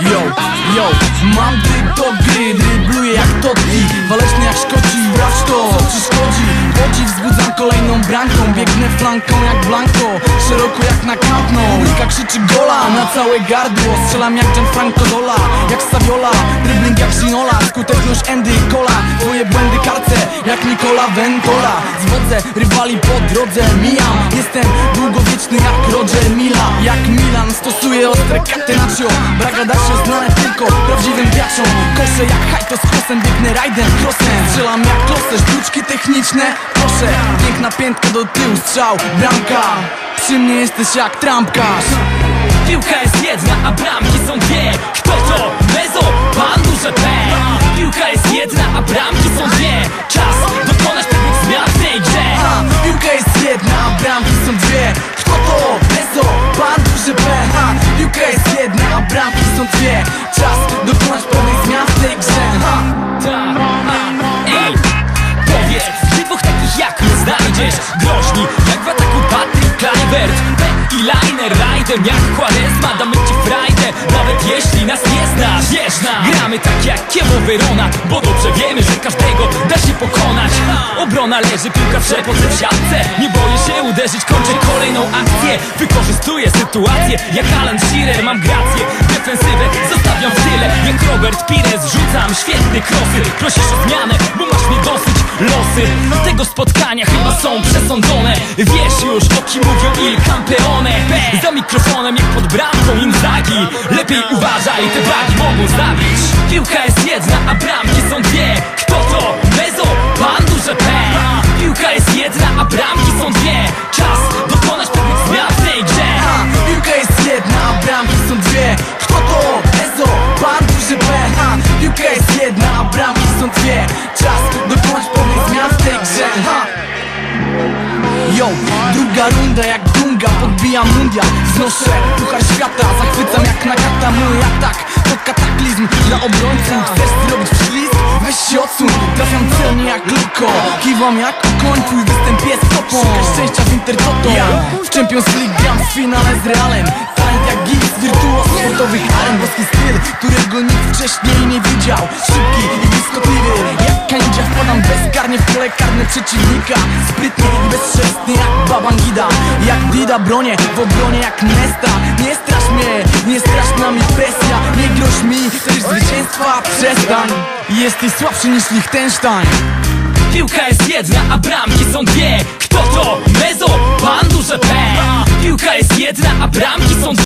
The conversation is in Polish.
Yo, mam tryb do gry, drybluję jak Totti Waleczny jak Szkoci, sprawdź to, co ci szkodzi. Podziw wzbudzam kolejną bramką Biegnę flanką jak Blanco, szeroko jak na Nou Publika krzyczy gola na całe gardło Strzelam jak Gianfranco Dola, jak Saviola Dribbling jak Ginola, skuteczność Andy i Cola. Twoje błędy karce jak Nicola Ventola. Zwodzę rywali po drodze, mijam Jestem długowieczny Jak Stosuję ostre catenaccio Bragadacio znane tylko prawdziwym graczom. Koszę jak hajto z kosem, biegnę rajdem, crossem Strzelam jak klosę, sztuczki techniczne Proszę, piękna piętka do tyłu, strzał, bramka. Przy mnie jesteś jak trampkarz. Piłka jest jedna, a bramki są dwie. Kto to? Mezo, pan duże P. Piłka jest jedna, a bramki są dwie. Czas znajdziesz Groźni, jak w ataku Patryk Kluivert. I Liner, rajdem jak Quaresma Damy ci frajdę, nawet jeśli nas nie znasz. Wiesz gramy tak jak Kiewo Verona Bo dobrze wiemy, że każdego da się pokonać. Obrona leży, piłka w przepoce w siatce. Nie boję się uderzyć, kończę kolejną akcję. Wykorzystuję sytuację, jak Alan Shearer Mam grację, defensywę zostawiam w tyle Jak Robert Pires, rzucam świetny krosy. Prosisz o zmianę, bo masz mnie dosyć Losy. Tego spotkania chyba są przesądzone. Wiesz już, o kim mówią Il Campeone. Za mikrofonem jak pod bramką Inzaghi Lepiej uważaj, te braki mogą zabić. Piłka jest jedna, ha. Yo, druga runda jak dunga Podbijam mundial, wznoszę puchar świata Zachwycam jak Nagata, mój atak To kataklizm dla obrońców. Chcesz zrobić przylisk? Weź się odsuń. Trafiam celnie jak Luko Kiwam jak koń, twój występ jest topą. Szukaj szczęścia w Intertoto. Ja w Champions League gram w finale z Realem. Talent jak Giggs, wirtuoz sportowych aren. Boski styl, którego nikt wcześniej nie widział. Szybki i błyskotliwy pole karne przeciwnika. Sprytnie i bezszelestny jak Babangida Jak Dida bronię, w obronie jak Nesta. Nie strasz mnie, nie strasz nami presja. Nie groź mi, chcesz zwycięstwa, przestań. Jesteś słabszy niż Liechtenstein Piłka jest jedna, a bramki są dwie. Kto to? Mezo, pan duże P Piłka jest jedna, a bramki są dwie